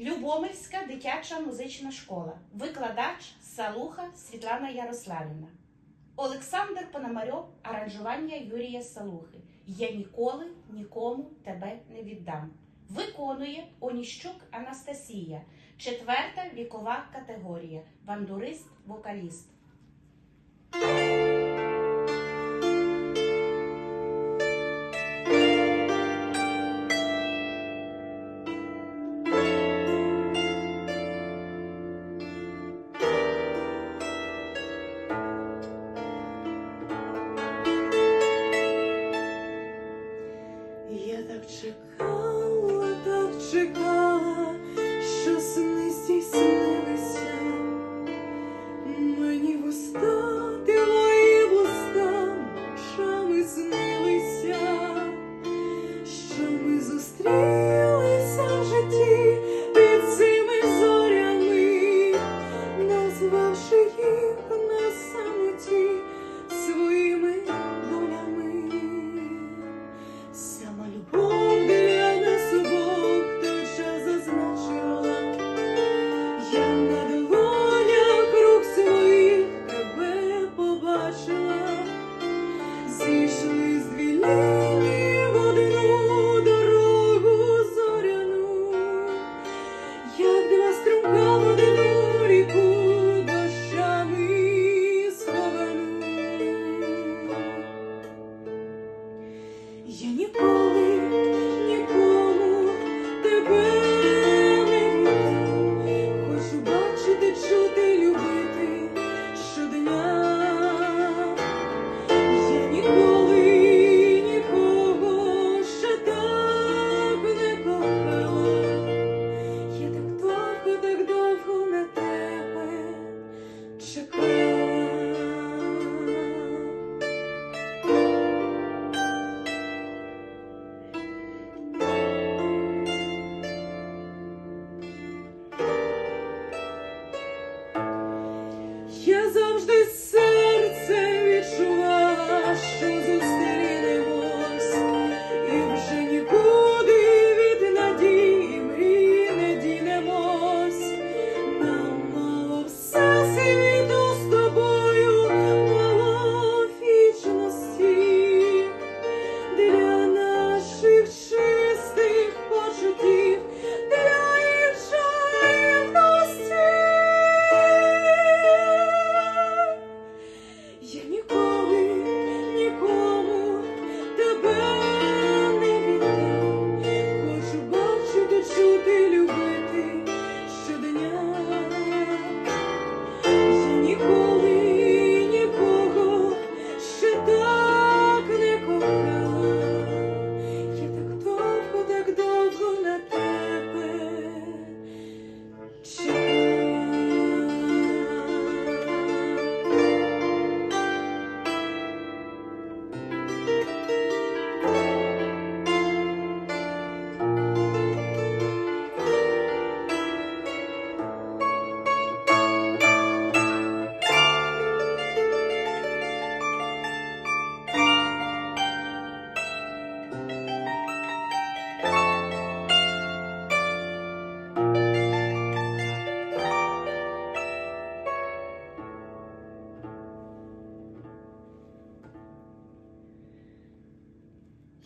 Любомирська дитяча музична школа, викладач Салуха Світлана Ярославівна, Олександр Пономарьов, аранжування Юрія Салухи. Я ніколи нікому тебе не віддам. Виконує Оніщук Анастасія, четверта вікова категорія, бандурист-вокаліст. Я ніколи anos de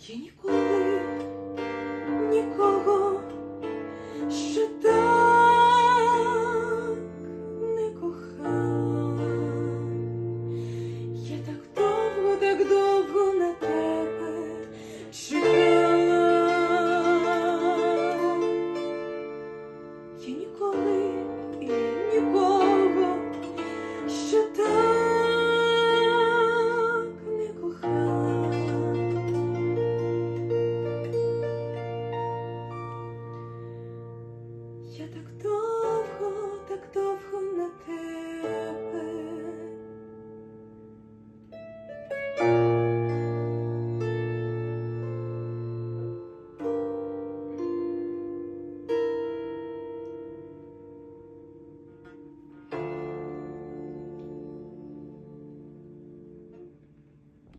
Я ніколи.